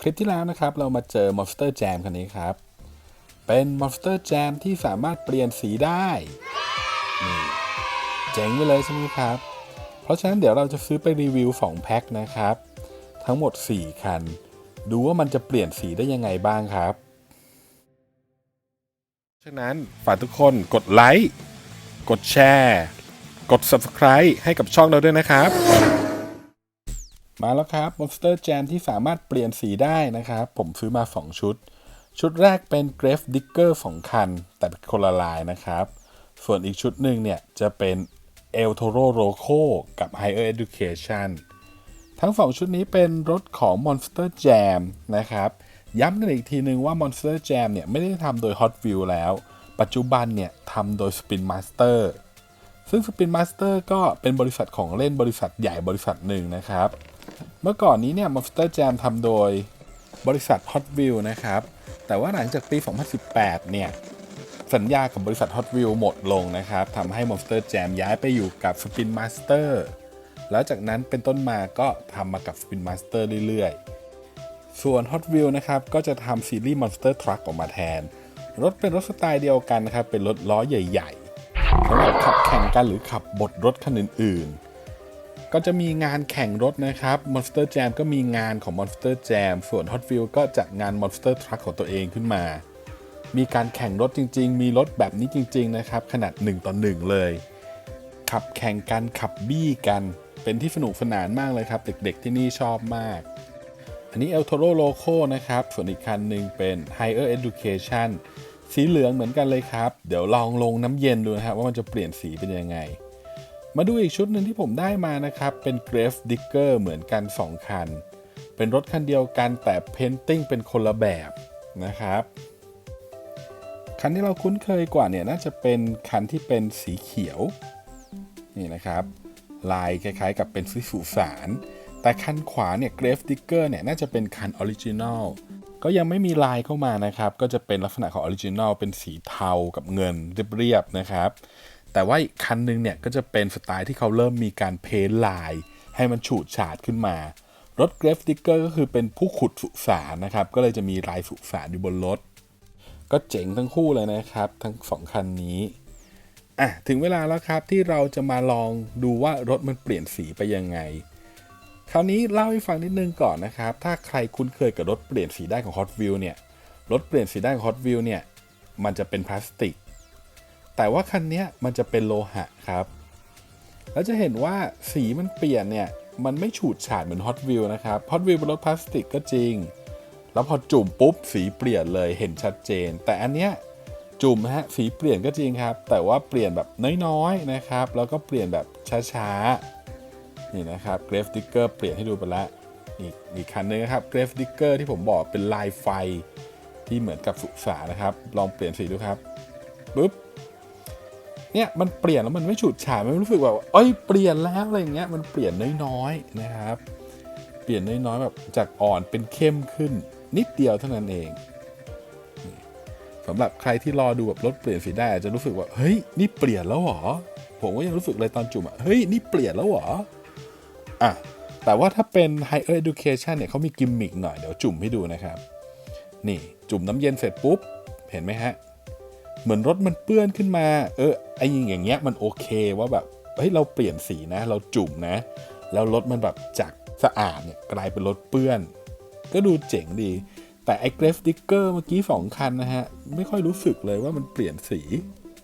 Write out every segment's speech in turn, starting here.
คลิปที่แล้วนะครับเรามาเจอ Monster Jam คันนี้ครับ เป็น Monster Jam ที่สามารถเปลี่ยนสีได้นี่เจ๋งไปเลยใช่ไหมครับ เพราะฉะนั้นเดี๋ยวเราจะซื้อไปรีวิว 2 แพ็คนะครับ ทั้งหมด 4 คัน ดูว่ามันจะเปลี่ยนสีได้ยังไงบ้างครับ ฉะนั้นฝากทุกคนกดไลค์ กดแชร์ กด Subscribe ให้กับช่องเราด้วยนะครับ มาแล้วครับ Monster Jam ที่สามารถเปลี่ยนสีได้นะครับ ผมซื้อมา 2 ชุด ชุดแรกเป็น Grave Digger 2 คัน แต่เป็นคนละลายนะครับ ส่วนอีกชุดหนึ่งเนี่ย จะเป็น El Toro Roco กับ Higher Education ทั้ง 2 ชุดนี้เป็นรถของ Monster Jam นะครับ ย้ำกันอีกทีนึงว่า Monster Jam เนี่ย ไม่ได้ทำโดย Hot Wheels แล้ว ปัจจุบันเนี่ยทำโดย Spin Master ซึ่ง Spin Master ก็เป็นบริษัทของเล่นบริษัทใหญ่บริษัทหนึ่งนะครับ เมื่อก่อนนี้เนี่ย Monster Jam ทำโดยบริษัท Hot Wheel นะครับ แต่ว่าหลังจากปี 2018 เนี่ย สัญญากับบริษัท Hot Wheel หมดลงนะครับทำให้ Monster Jam ย้ายไปอยู่กับ Spin Master แล้วจากนั้นเป็นต้นมาก็ทำมากับ Spin Master เรื่อยๆ ส่วน Hot Wheel นะครับ ก็จะทำซีรีส์ Monster Truck ออกมาแทน รถเป็นรถสไตล์เดียวกันนะครับ เป็นรถล้อใหญ่ๆสำหรับขับแข่งกันหรือขับบดรถคันอื่นๆ ก็จะมีงานแข่งรถนะครับ Monster Jam ก็มีงานของ Monster Jam ส่วน Hot Wheels ก็จัดงาน Monster Truck ของตัวเองขึ้นมา มีการแข่งรถจริง ๆ มีรถแบบนี้จริง ๆ นะครับ ขนาด1ต่อ1เลย ขับแข่งกัน ขับบี้กัน เป็นที่สนุกสนานมากเลยครับ เด็กๆที่นี่ชอบมาก อันนี้ El Toro Loco นะครับ ส่วนอีกคันหนึ่งเป็น Higher Education สีเหลืองเหมือนกันเลยครับ เดี๋ยวลองลงน้ำเย็นดูนะครับว่ามันจะเปลี่ยนสีเป็นยังไง มาดูอีกชุดหนึ่งที่ผมได้มานะครับ เป็น Grave Digger เหมือนกัน 2 คัน เป็นรถคันเดียวกันแต่ Painting เป็นคนละแบบนะครับ คันที่เราคุ้นเคยกว่าเนี่ยน่าจะเป็นคันที่เป็นสีเขียว นี่นะครับ ลายคล้ายๆ กับเป็นสีสุสานแต่คันขวาเนี่ย Grave Digger เนี่ยน่าจะเป็นคันออริจินอลก็ยังไม่มีลายเข้ามานะครับ ก็จะเป็นลักษณะของออริจินอลเป็นสีเทากับเงินเรียบๆนะครับ แต่ว่าอีกคันหนึงเนี่ยก็จะเป็นสไตล์ที่เขาเริ่มมีการเพ้นลาย ให้มันฉูดฉาดขึ้นมา รถ Grave Digger ก็คือเป็นผู้ขุดสุสานนะครับ ก็เลยจะมีลายสุสานอยู่บนรถ ก็เจ๋งทั้งคู่เลยนะครับ ทั้งสองคันนี้อะถึงเวลาแล้วครับที่เราจะมาลองดูว่ารถมันเปลี่ยนสีไปยังไง คราวนี้เล่าให้ฟังนิดนึงก่อนนะครับ ถ้าใครคุ้นเคยกับรถเปลี่ยนสีได้ของ Hot Wheels เนี่ย รถเปลี่ยนสีได้ของ Hot Wheels เนี่ย มันจะเป็นพลาสติก แต่ว่าคันนี้มันจะเป็นโลหะครับ แล้วจะเห็นว่าสีมันเปลี่ยนเนี่ย มันไม่ฉูดฉาดเหมือน Hot Wheels นะครับ Hot Wheels เป็นรถพลาสติกก็จริง แล้วพอจุ่มปุ๊บสีเปลี่ยนเลยเห็นชัดเจน แต่อันเนี้ยจุ่มฮะสีเปลี่ยนก็จริงครับ แต่ว่าเปลี่ยนแบบน้อยๆนะครับ แล้วก็เปลี่ยนแบบช้าๆนี่นะครับ Grave Digger เปลี่ยนให้ดูไปล้วอีกอีกคันนึงนะครับ Grave Digger ที่ผมบอกเป็นลายไฟที่เหมือนกับสุสานนะครับ ลองเปลี่ยนสีดูครับปุ๊บ เนี่ยมันเปลี่ยนแล้วมันไม่ฉูดฉาดมันรู้สึกแบบเอ้ยเปลี่ยนแล้วอะไรอย่างเงี้ยมันเปลี่ยนน้อยๆนะครับ เปลี่ยนน้อยๆแบบจากอ่อนเป็นเข้มขึ้น นิดเดียวเท่านั้นเองสำหรับใครที่รอดูแบบรถเปลี่ยนสีได้อาจจะรู้สึกว่าเฮ้ยนี่เปลี่ยนแล้วเหรอผมก็ยังรู้สึกเลยตอนจุ่มอะเฮ้ยนี่เปลี่ยนแล้วเหรออะแต่ว่าถ้าเป็น Higher Education เนี่ยเขามีกิมมิกหน่อยเดี๋ยวจุ่มให้ดูนะครับ นี่จุ่มน้ำเย็นเสร็จปุ๊บ เห็นไหมฮะ เหมือนรถมันเปื้อนขึ้นมา เออไอ้อย่างเงี้ยมันโอเคว่าแบบเฮ้ยเราเปลี่ยนสีนะ เราจุ่มนะ แล้วรถมันแบบจากสะอาดเนี่ยกลายเป็นรถเปื้อน ก็ดูเจ๋งดี แต่ไอ้ Grave Digger เมื่อกี้2คันนะฮะ ไม่ค่อยรู้สึกเลยว่ามันเปลี่ยนสี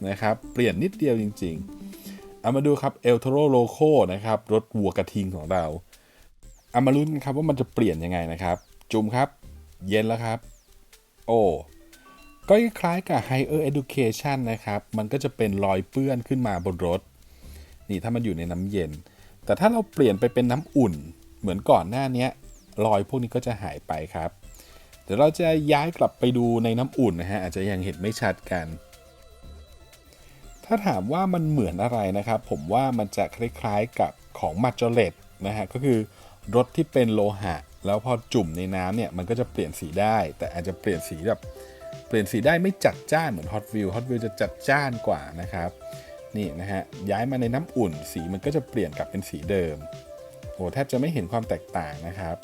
นะครับ เปลี่ยนนิดเดียวจริง ๆ เอามาดูครับ El Toro Loco นะครับรถวัวกระทิงของเราเอามาลุ้นครับว่ามันจะเปลี่ยนยังไงนะครับ จุ่มครับ เย็นแล้วครับ โอ้ ก็คล้ายกับ Higher Education นะครับ มันก็จะเป็นรอยเปื้อนขึ้นมาบนรถ นี่ถ้ามันอยู่ในน้ำเย็น แต่ถ้าเราเปลี่ยนไปเป็นน้ำอุ่น เหมือนก่อนหน้านี้รอยพวกนี้ก็จะหายไปครับ เดี๋ยวเราจะย้ายกลับไปดูในน้ำอุ่นนะฮะ อาจจะยังเห็นไม่ชัดกัน ถ้าถามว่ามันเหมือนอะไรนะครับ ผมว่ามันจะคล้ายๆกับของมาจเลตนะฮะ ก็คือรถที่เป็นโลหะ แล้วพอจุ่มในน้ำเนี่ย มันก็จะเปลี่ยนสีได้ แต่อาจจะเปลี่ยนสีแบบ เปลี่ยนสีได้ไม่จัดจ้านเหมือน Hot Wheels Hot Wheels จะจัดจ้านกว่านะครับ นี่นะฮะย้ายมาในน้ำอุ่นสีมันก็จะเปลี่ยนกลับเป็นสีเดิมโอ้แทบจะไม่เห็นความแตกต่างนะครับ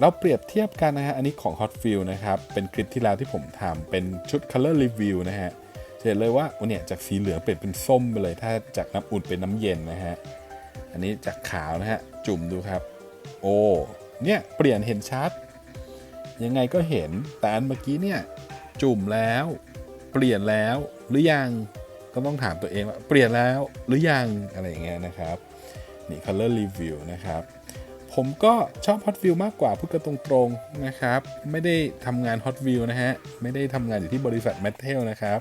เราเปรียบเทียบกันนะฮะอันนี้ของ Hot f e e l นะครับ เป็นคลิปที่แล้วที่ผมทำเป็นชุด Color Review นะฮะจะเห็นเลยว่าอ้เนี่ยจากสีเหลืองเปลี่ยนเป็นส้มไปเลย ถ้าจากน้ำอุ่นเป็นน้ำเย็นนะฮะอันนี้จากขาวนะฮะจุ่มดูครับ โอ้เนี่ยเปลี่ยนเห็นชัด ยังไงก็เห็นแต่อันเมื่อกี้เนี่ยจุ่มแล้ว เปลี่ยนแล้วหรือยังก็ต้องถามตัวเองว่าเปลี่ยนแล้วหรือยังอะไรอย่างเงี้ยนะครับนี่ Color Review นะครับ ผมก็ชอบ Hot View มากกว่าพูดกันตรงๆนะครับ ไม่ได้ทำงาน Hot View นะฮะ ไม่ได้ทำงานอยู่ที่บริษัท m a t t e l นะครับ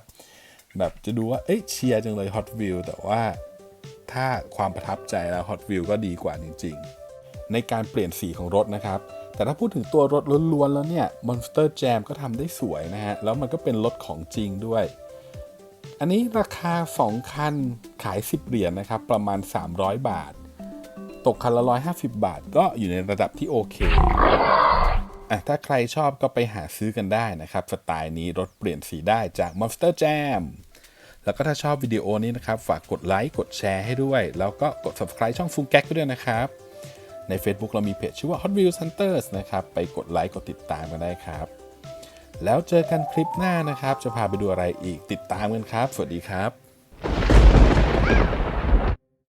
แบบจะดูว่า เอ้ยเชียร์จังเลย Hot View แต่ว่าถ้าความประทับใจแล้ว Hot View ก็ดีกว่าจริงๆ ในการเปลี่ยนสีของรถนะครับ แต่ถ้าพูดถึงตัวรถล้วนๆแล้วเนี่ย Monster Jam ก็ทำได้สวยนะฮะ แล้วมันก็เป็นรถของจริงด้วย อันนี้ราคา 2 คันขาย 10 เหรียญนะครับ ประมาณ 300 บาท ตกคันละ 150 บาท ก็อยู่ในระดับที่โอเคอะถ้าใครชอบก็ไปหาซื้อกันได้นะครับ สไตล์นี้รถเปลี่ยนสีได้จาก Monster Jam แล้วก็ถ้าชอบวิดีโอนี้นะครับ ฝากกดไลค์กดแชร์ให้ด้วย แล้วก็กด subscribe ช่องฟูงแก๊กด้วยนะครับ ใน Facebook เรามีเพจชื่อว่า Hot Wheels Hunters นะครับ ไปกดไลค์กดติดตามกันได้ครับ แล้วเจอกันคลิปหน้านะครับ จะพาไปดูอะไรอีกติดตามกันครับ สวัสดีครับ